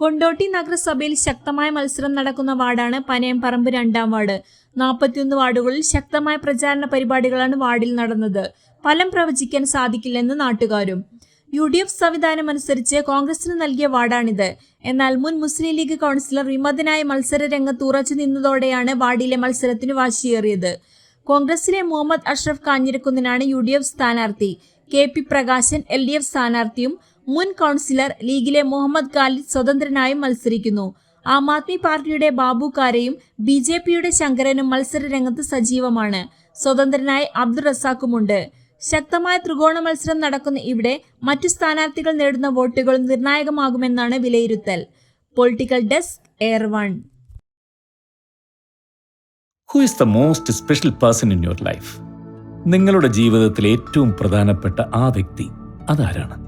കൊണ്ടോട്ടി നഗരസഭയിൽ ശക്തമായ മത്സരം നടക്കുന്ന വാർഡാണ് പനയംപറമ്പ് രണ്ടാം വാർഡ്. നാൽപ്പത്തിയൊന്ന് വാർഡുകളിൽ ശക്തമായ പ്രചാരണ പരിപാടികളാണ് വാർഡിൽ നടന്നത്. ഫലം പ്രവചിക്കാൻ സാധിക്കില്ലെന്ന് നാട്ടുകാരും. യു ഡി എഫ് സംവിധാനമനുസരിച്ച് കോൺഗ്രസിന് നൽകിയ വാർഡാണിത്. എന്നാൽ മുൻ മുസ്ലിം ലീഗ് കൗൺസിലർ വിമതനായ മത്സര രംഗത്ത് ഉറച്ചു നിന്നതോടെയാണ് വാർഡിലെ മത്സരത്തിന് വാശിയേറിയത്. കോൺഗ്രസിലെ മുഹമ്മദ് അഷ്റഫ് കാഞ്ഞിരക്കുന്നിനാണ് യു ഡി എഫ് സ്ഥാനാർത്ഥി. K P Prakashan L D F സ്ഥാനാർത്ഥിയും മുൻ കൗൺസിലർ ലീഗിലെ മുഹമ്മദ് ഖാലിദ് സ്വതന്ത്രനായും മത്സരിക്കുന്നു. ആം ആദ്മി പാർട്ടിയുടെ ബാബു കാരയും ബി ജെ പിയുടെ ശങ്കരനും മത്സര രംഗത്ത് സജീവമാണ്. സ്വതന്ത്രനായ അബ്ദുൾ റസാഖുമുണ്ട്. ശക്തമായ ത്രികോണ മത്സരം നടക്കുന്ന ഇവിടെ മറ്റു സ്ഥാനാർത്ഥികൾ നേടുന്ന വോട്ടുകൾ നിർണായകമാകുമെന്നാണ് വിലയിരുത്തൽ. Political desk air one who is the most special person in your life നിങ്ങളുടെ ജീവിതത്തിലെ ഏറ്റവും പ്രധാനപ്പെട്ട ആ വ്യക്തി അതാരാണ്?